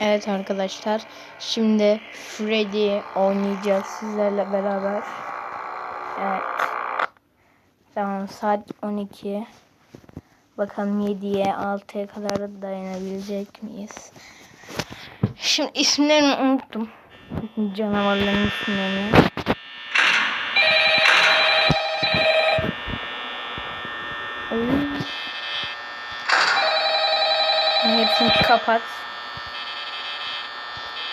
Evet arkadaşlar. Şimdi Freddy oynayacağız sizlerle beraber. Evet. Tamam saat 12. Bakalım 7'ye 6'ya kadar da dayanabilecek miyiz? Şimdi isimlerini unuttum. Canavarların isimlerini. Hepsini kapat.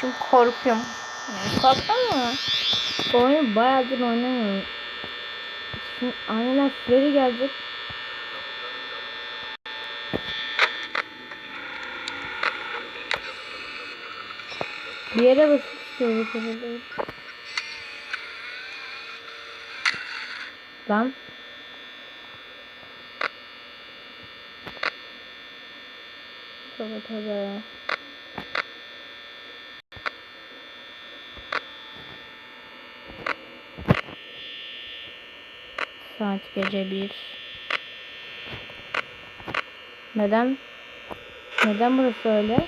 Şimdi korkuyorum. Korktun mu? Bu oyunu bayağıdır oynamıyorum. Şimdi aynen Freddy gelecek. Bir yere basıp herhalde. Lan. Tövbe tövbe. Saat gece bir. Neden? Neden burası öyle?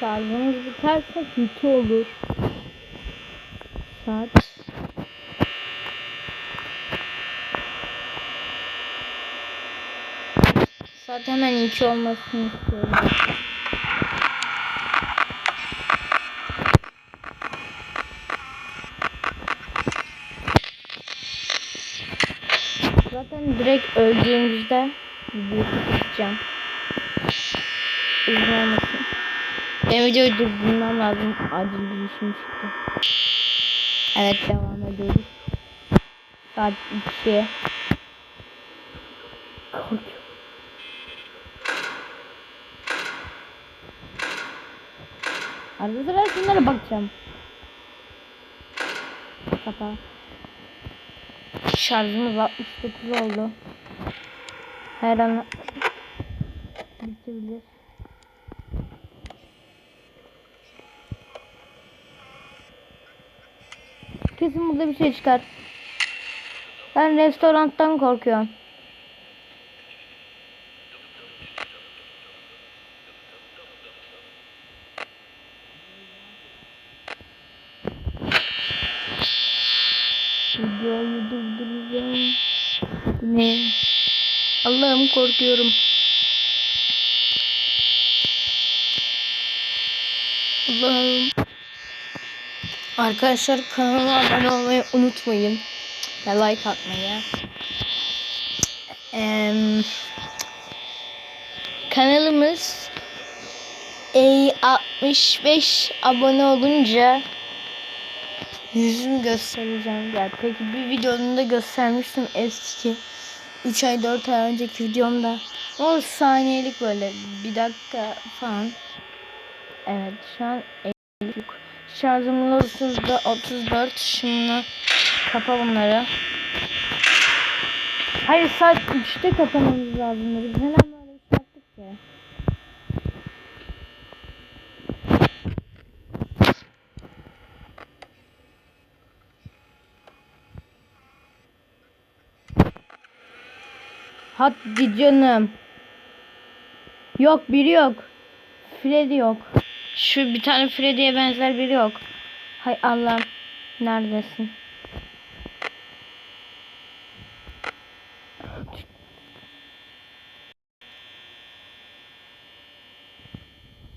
Şarjımız biterse kötü olur. Saat Saat hemen iki olmasını istiyorum. Zaten direkt öldüğümüzde videoyu kapatacağım. Uzun olmasın. Ben videoyu durdurmam lazım. Acil bir işim çıktı. Evet devam ediyoruz. Saat 2. Korkuyorum. Arada sıra şunlara bakacağım. Kapa. Şarjımız 69 oldu. Her an bitebilir. Kesin burada bir şey çıkar. Ben restorandan korkuyorum. Videoyu durduracağım. Ne? Allah'ım korkuyorum. Allah'ım. Arkadaşlar kanalıma abone olmayı unutmayın. Ve like atmayı. Em, kanalımız e, 65 abone olunca yüzümü göstereceğim. Ya peki bir videomda göstermiştim eski 3 ay 4 ay önceki videomda. O saniyelik böyle bir dakika falan. Evet şu an 50. Şarjımın 30'da 34. Şimdi kapa bunları. Hayır saat 3'te kapamamız lazım. Biz neden böyle bir şey ki? Hadi canım. Yok biri yok. Freddy yok. Şu bir tane Freddy'ye benzer biri yok. Hay Allah neredesin?